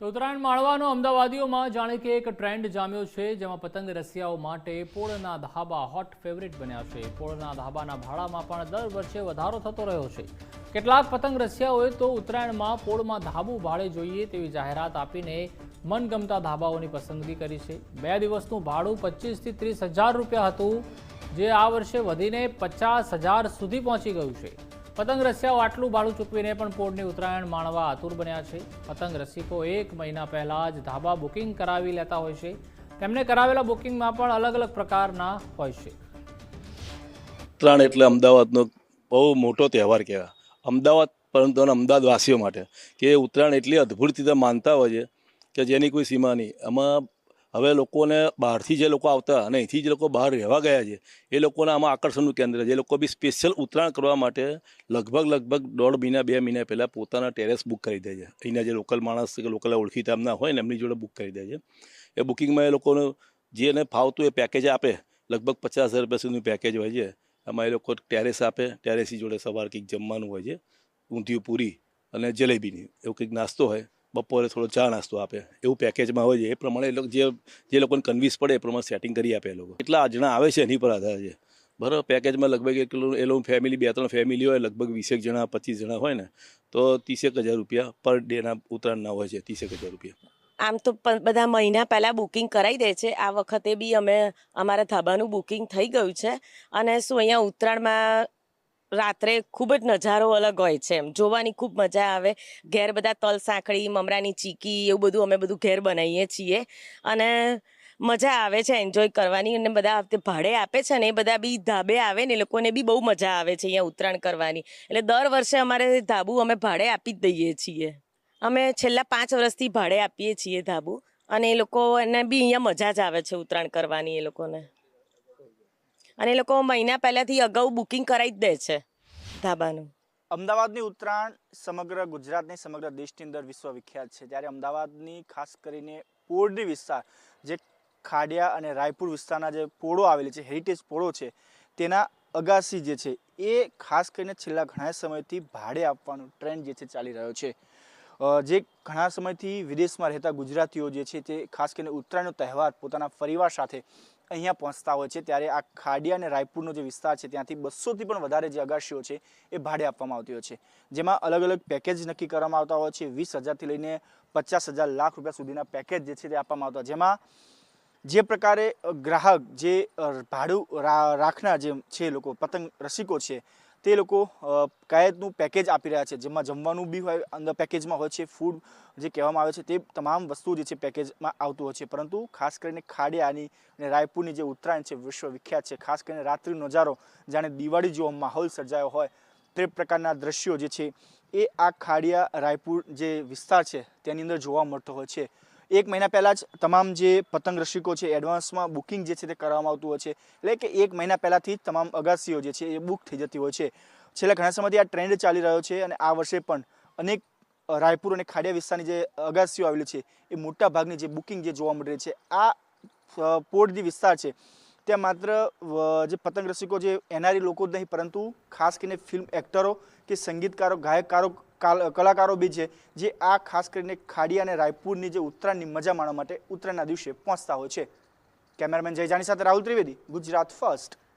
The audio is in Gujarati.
તો ઉત્તરાયણ માણવાનો અમદાવાદીઓમાં જાણે કે એક ટ્રેન્ડ જામ્યો છે, જેમાં પતંગ રસિયાઓ માટે પોળના ધાબા હોટ ફેવરિટ બન્યા છે. પોળના ધાબાના ભાડામાં પણ દર વર્ષે વધારો થતો રહ્યો છે. કેટલાક પતંગ રસિયાઓએ તો ઉત્તરાયણમાં પોળમાં ધાબું ભાડે જોઈએ તેવી જાહેરાત આપીને મનગમતા ધાબાઓની પસંદગી કરી છે. બે દિવસનું ભાડું પચીસથી ત્રીસ હજાર રૂપિયા હતું, જે આ વર્ષે વધીને પચાસ હજાર સુધી પહોંચી ગયું છે. પતંગ રસિયાઓ આટલું ભાડું ચૂકવીને પણ પોળની ઉત્તરાયણ માણવા આતુર બન્યા છે. પતંગ રસિકો એક મહિના પહેલાં જ ધાબા બુકિંગ કરાવી લેતા હોય છે. તેમને કરાવેલા બુકિંગમાં પણ અલગ અલગ પ્રકારના હોય છે. ઉત્તરાયણ એટલે અમદાવાદનો બહુ મોટો તહેવાર કહેવાય. અમદાવાદ, પરંતુ અમદાવાદવાસીઓ માટે, કે ઉત્તરાયણ એટલી અદ્ભુત રીતે માનતા હોય છે કે જેની કોઈ સીમા નહીં. આમાં હવે લોકોને બહારથી જે લોકો આવતા અને અહીંથી જે લોકો બહાર રહેવા ગયા છે, એ લોકોને આમાં આકર્ષણનું કેન્દ્ર છે. એ લોકો બી સ્પેશિયલ ઉત્તરાયણ કરવા માટે લગભગ લગભગ દોઢ મહિના, બે મહિના પહેલાં પોતાના ટેરેસ બુક કરી દે છે. અહીંના જે લોકલ માણસ કે લોકલ ઓળખીતા એમના હોય ને એમની જોડે બુક કરી દે છે. એ બુકિંગમાં એ લોકોને જે એને ફાવતું એ પેકેજ આપે. લગભગ પચાસ હજાર રૂપિયા સુધીનું પેકેજ હોય છે. એમાં એ લોકો ટેરેસ આપે. ટેરેસની જોડે સવાર કંઈક જમવાનું હોય છે. ઊંધિયું પૂરી અને જલેબીની. એવું કંઈક નાસ્તો હોય. બપોરે થોડો ચા નાસ્તો આપે. એવું પેકેજમાં હોય છે. એ પ્રમાણે એ લોકો જે જે લોકોને કન્વિન્સ પડે એ પ્રમાણે સેટિંગ કરી આપે એ લોકો. કેટલા જણા આવે છે એની પર આધાર છે. બરાબર? પેકેજમાં લગભગ એક કિલો એ લોકો ફેમિલી બે ત્રણ ફેમિલી હોય, લગભગ વીસેક જણા, પચીસ જણા હોય ને, તો ત્રીસેક હજાર રૂપિયા પર ડેના ઉત્તરાયણના હોય છે, ત્રીસેક હજાર રૂપિયા. આમ તો બધા મહિના પહેલાં બુકિંગ કરાવી દે છે. આ વખતે બી અમે અમારા ધાબાનું બુકિંગ થઈ ગયું છે. અને શું, અહીંયા ઉત્તરાયણમાં રાત્રે ખૂબ જ નજારો અલગ હોય છે એમ. જોવાની ખૂબ મજા આવે. ઘેર બધા તલ સાંકળી, મમરાની ચીકી, એવું બધું અમે બધું ઘેર બનાવીએ છીએ. અને મજા આવે છે એન્જોય કરવાની અને બધા વખતે ભાડે આપે છે ને એ બધા બી ધાબે આવે ને એ લોકોને બી બહુ મજા આવે છે અહીંયા ઉત્તરાયણ કરવાની. એટલે દર વર્ષે અમારે ધાબુ અમે ભાડે આપી જ દઈએ છીએ. અમે છેલ્લા પાંચ વર્ષથી ભાડે આપીએ છીએ ધાબુ. અને એ લોકો એને બી અહીંયા મજા જ આવે છે ઉત્તરાયણ કરવાની એ લોકોને. અને એ લોકો મહિના પહેલાંથી અગાઉ બુકિંગ કરાવી જ દે છે. ધાબાનું? અમદાવાદની ઉત્તરાયણ સમગ્ર ગુજરાતની, સમગ્ર દેશની અંદર વિશ્વવિખ્યાત છે. ત્યારે અમદાવાદની ખાસ કરીને પોરડી વિસ્તાર, જે ખાડિયા અને રાયપુર વિસ્તારના જે પોળો આવેલી છે હેરિટેજ પોળો છે, તેના અગાસી જે છે, એ ખાસ કરીને છેલ્લા ઘણા સમયથી ભાડે આપવાનો ટ્રેન્ડ જે છે, ચાલી રહ્યો છે. જે ઘણા સમયથી વિદેશમાં રહેતા ગુજરાતીઓ જે છે, તે ખાસ કરીને ઉત્તરાયણનો તહેવાર પોતાના પરિવાર સાથે અહીંયા પહોંચતા હોય છે, ત્યારે આ ખાડિયા અને રાયપુરનો જે વિસ્તાર છે, ત્યાંથી બસોથી પણ વધારે જે અગાશીઓ છે, એ ભાડે આપવામાં આવતી હોય છે. જેમાં અલગ અલગ પેકેજ નક્કી કરવામાં આવતા હોય છે, વીસ હજારથી લઈને પચાસ હજાર લાખ રૂપિયા સુધીના પેકેજ જે છે તે આપવામાં આવતા જેમાં જે પ્રકારે ગ્રાહક જે ભાડું રાખનાર જે છે લોકો, પતંગ રસિકો છે તે લોકો કાયદનું પેકેજ આપી રહ્યા છે. જેમાં જમવાનું બી હોય, અંદર પેકેજમાં હોય છે ફૂડ જે કહેવામાં આવે છે તે તમામ વસ્તુ જે છે પેકેજમાં આવતું હોય છે. પરંતુ ખાસ કરીને ખાડિયાની અને રાયપુરની જે ઉત્તરાયણ છે વિશ્વ વિખ્યાત છે. ખાસ કરીને રાત્રિનો નજારો, જાણે દિવાળી જેવો માહોલ સર્જાયો હોય, તે પ્રકારના દ્રશ્યો જે છે એ આ ખાડિયા રાયપુર જે વિસ્તાર છે, તેની અંદર જોવા મળતો હોય છે. એક મહિના પહેલાં જ તમામ જે પતંગ રસિકો છે, એડવાન્સમાં બુકિંગ જે છે તે કરવામાં આવતું હોય છે. એટલે કે એક મહિના પહેલાંથી જ તમામ અગાસીઓ જે છે એ બુક થઈ જતી હોય છે. છેલ્લા ઘણા સમયથી આ ટ્રેન્ડ ચાલી રહ્યો છે અને આ વર્ષે પણ અનેક રાયપુર અને ખાડિયા વિસ્તારની જે અગાસીઓ આવેલી છે, એ મોટા ભાગની જે બુકિંગ જે જોવા મળી રહી છે, આ પોર્ટ જે વિસ્તાર છે. ત્યાં માત્ર જે પતંગ રસિકો જે એનઆરઈ લોકો જ નહીં, પરંતુ ખાસ કરીને ફિલ્મ એક્ટરો કે સંગીતકારો, ગાયકકારો, કાલ- કલાકારો બી છે, જે આ ખાસ કરીને ખાડિયા અને રાયપુરની જે ઉત્તરાયણની મજા માણવા માટે ઉત્તરાયણના દિવસે પહોંચતા હોય છે. કેમેરામેન જય જાની સાથે રાહુલ ત્રિવેદી, ગુજરાત ફર્સ્ટ.